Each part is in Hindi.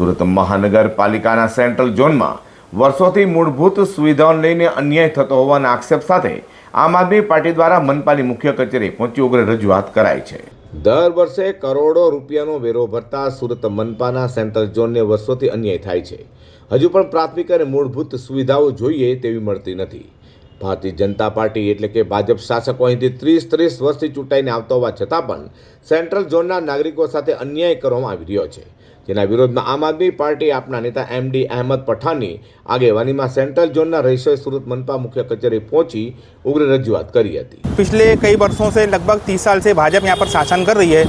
સુરત મહાનગરપાલિકાના સેન્ટ્રલ ઝોનમાં વર્ષોથી મૂળભૂત સુવિધાઓને લઈને અન્યાય થતો હોવાના આક્ષેપ સાથે આમ આદમી પાર્ટી દ્વારા મનપાની મુખ્ય કચેરી પહોંચી ઉગ્ર રજૂઆત કરાઈ છે. દર વર્ષે કરોડો રૂપિયાનો વેરો ભરતા સુરત મનપાના સેન્ટ્રલ ઝોનને વર્ષોથી અન્યાય થાય છે. હજુ પણ પ્રાથમિક અને મૂળભૂત સુવિધાઓ જોઈએ તેવી મળતી નથી. ભારતીય જનતા પાર્ટી એટલે કે ભાજપ શાસકો અહીંથી ત્રીસ ત્રીસ વર્ષથી ચૂંટાઈને આવતા હોવા છતાં પણ સેન્ટ્રલ ઝોનના નાગરિકો સાથે અન્યાય કરવામાં આવી રહ્યો છે. જેના વિરોધમાં આમ આદમી પાર્ટી આપના નેતા એમ ડી અહેમદ પઠાણની આગેવાનીમાં સેન્ટ્રલ ઝોનના રહીશોએ સુરત મનપા મુખ્ય કચેરી પહોંચી ઉગ્ર રજૂઆત કરી હતી पिछले कई वर्षों से लगभग तीस साल से भाजपा यहाँ पर शासन कर रही है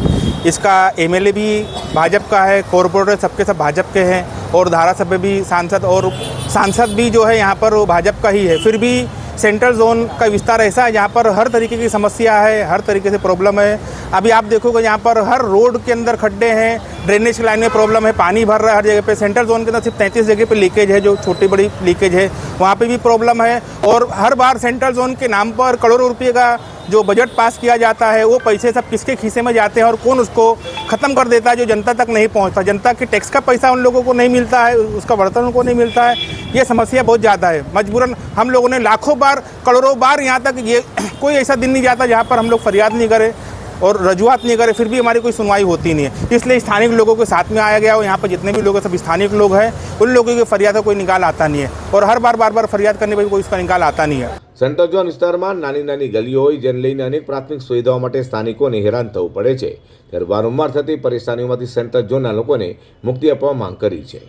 इसका एमएलए भी भाजपा का है कॉरपोरेटर सबके सब भाजपा के हैं और धारासभ्य भी सांसद और सांसद भी जो है यहाँ पर वो भाजपा का ही है फिर भी सेंट्रल जोन का विस्तार ऐसा है, जहाँ पर हर तरीके की समस्या है, हर तरीके से प्रॉब्लम है। अभी आप देखोगे यहाँ पर हर रोड के अंदर खड्डे हैं, ड्रेनेज लाइन में प्रॉब्लम है, पानी भर रहा है हर जगह पे। सेंट्रल जोन के अंदर सिर्फ़ तैंतीस जगह पे लीकेज है, जो छोटी बड़ी लीकेज है, वहाँ पे भी प्रॉब्लम है। और हर बार सेंट्रल जोन के नाम पर करोड़ों रुपये का जो बजट पास किया जाता है, वो पैसे सब किसके खीसे में जाते हैं और कौन उसको ख़त्म कर देता है जो जनता तक नहीं पहुँचता? जनता के टैक्स का पैसा उन लोगों को नहीं मिलता है, उसका बर्तन उनको नहीं मिलता है। ये समस्या बहुत ज़्यादा है। मजबूरन हम लोगों ने लाखों बार, करोड़ों बार यहाँ तक ये कोई ऐसा दिन नहीं जाता जहाँ पर हम लोग फरियाद नहीं करें। और रजुआत नहीं करे फिर भी हमारी कोई सुनवाई होती नहीं है इसलिए स्थानीय लोगों के साथ में आया गया और यहाँ पर जितने भी लोग हैं सब स्थानीय लोग हैं उन लोगों की फरियाद का कोई निकाल आता नहीं है और हर बार बार बार फरियाद करने पर भी कोई उसका निकाल आता नहीं है સેન્ટ્રલ ઝોન વિસ્તારમાં નાની નાની ગલીઓ હોય જેને લઈને અનેક પ્રાથમિક સુવિધાઓ માટે સ્થાનિકોને હેરાન થવું પડે છે ત્યારે વારંવાર થતી પરેશાનીઓમાંથી સેન્ટ્રલ ઝોનના લોકોને મુક્તિ આપવા માંગ કરી છે